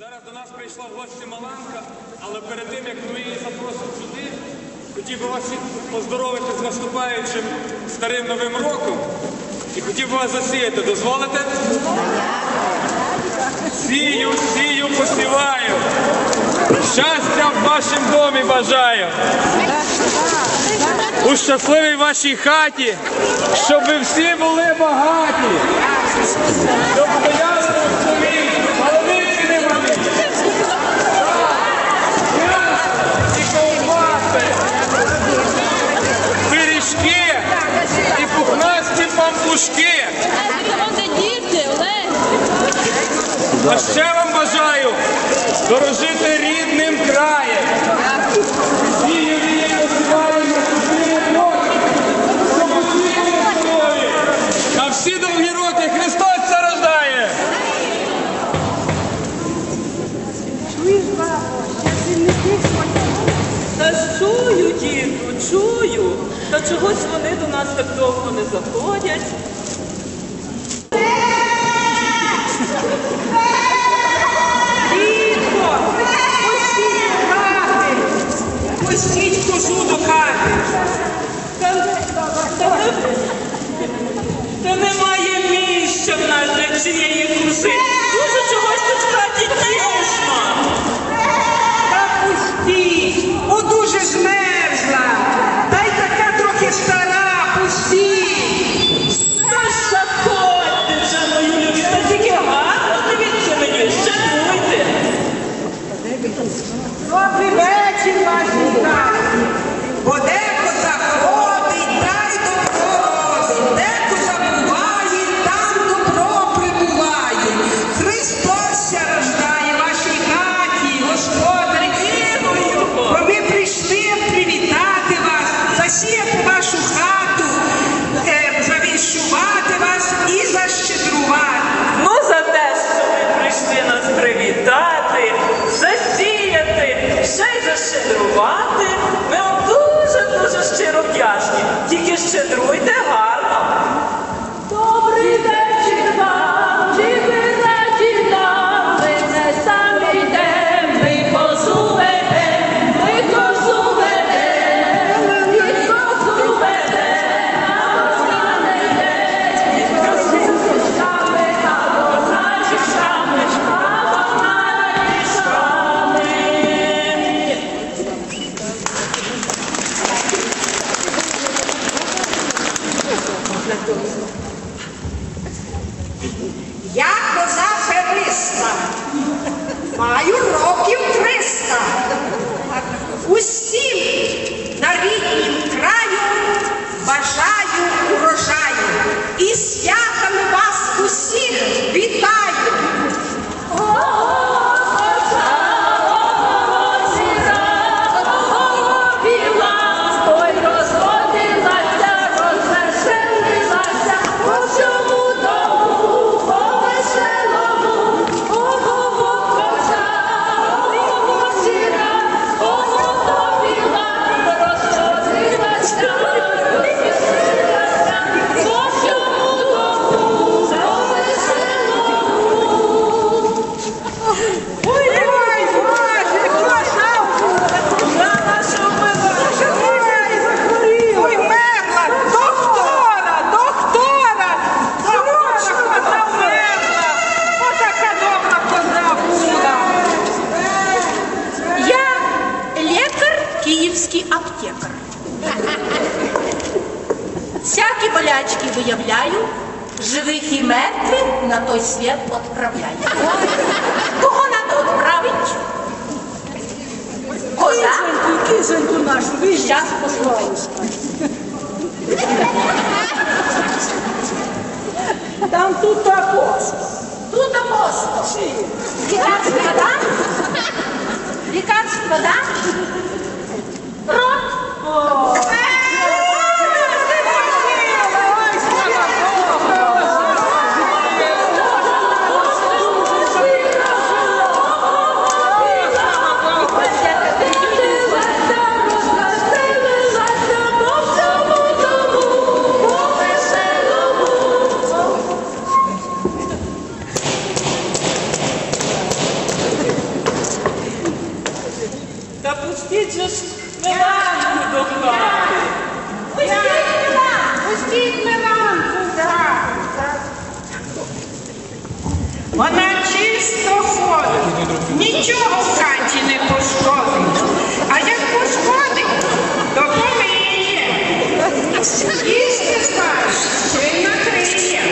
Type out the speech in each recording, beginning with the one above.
Зараз до нас прийшла в гості Маланка, але перед тим, як ми її запросимо сюди, хотів би вас всіх поздоровити з наступаючим старим новим роком і хотів би вас засіяти. Дозволите? Сію, сію, посіваю. Щастя в вашому домі бажаю. У щасливій вашій хаті, щоб ви всі були багаті. Щоб діти, Олег. А ще вам бажаю дорожити рідним краєм. Нас для засіяти вашу хату, е, завіншувати вас і защедрувати. Ну, за те, що ви прийшли нас привітати, засіяти, ще й защедрувати, ми вам дуже-дуже щиро вдячні. Тільки щедруйте гарно. jako za prelista. Maju roki живих на той світ відправляю. Кого надо відправить? Коза? Кизоньку нашу, Щас послухаю. Там тут апостол. Тут апостол. Лікарство дам? Лікарство дам? Рот? Пустіть же ж Миланку до хати. Пустіть Миланку, так. Вона чисто ходить, нічого в хаті не пошкодить. А як пошкодить, то помиє. Їсти скаже, ще й накриє.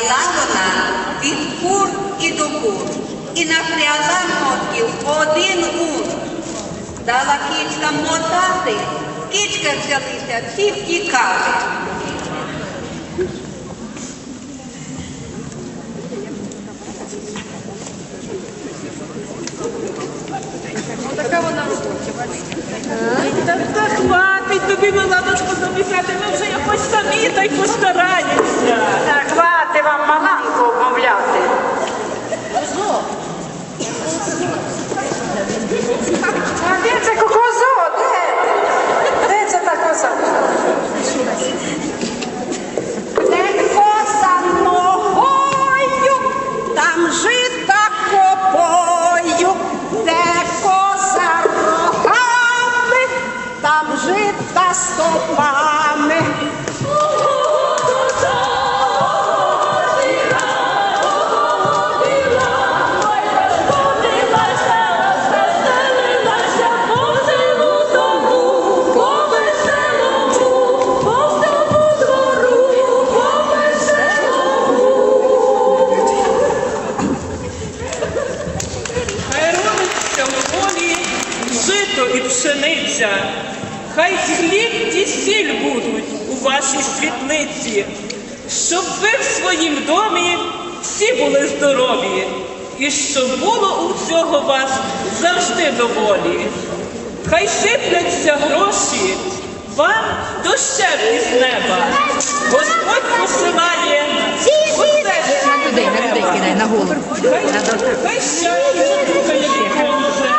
Пряла вона від кур і до кур, і напряла мотків один ур. Дала кічкам мотати, кічка взялися, всі втікали. Щоб ви в своїм домі всі були здорові, і щоб було у всього вас завжди доволі. Хай сипляться гроші вам дощем із неба. Господь посилає оце На людей, на людей кидай, на голову. Хай, щастя стукає віконце,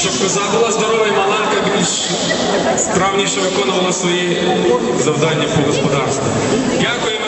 Щоб коза була здорова і маланка більш справніше виконувала свої завдання по господарству. Дякуємо.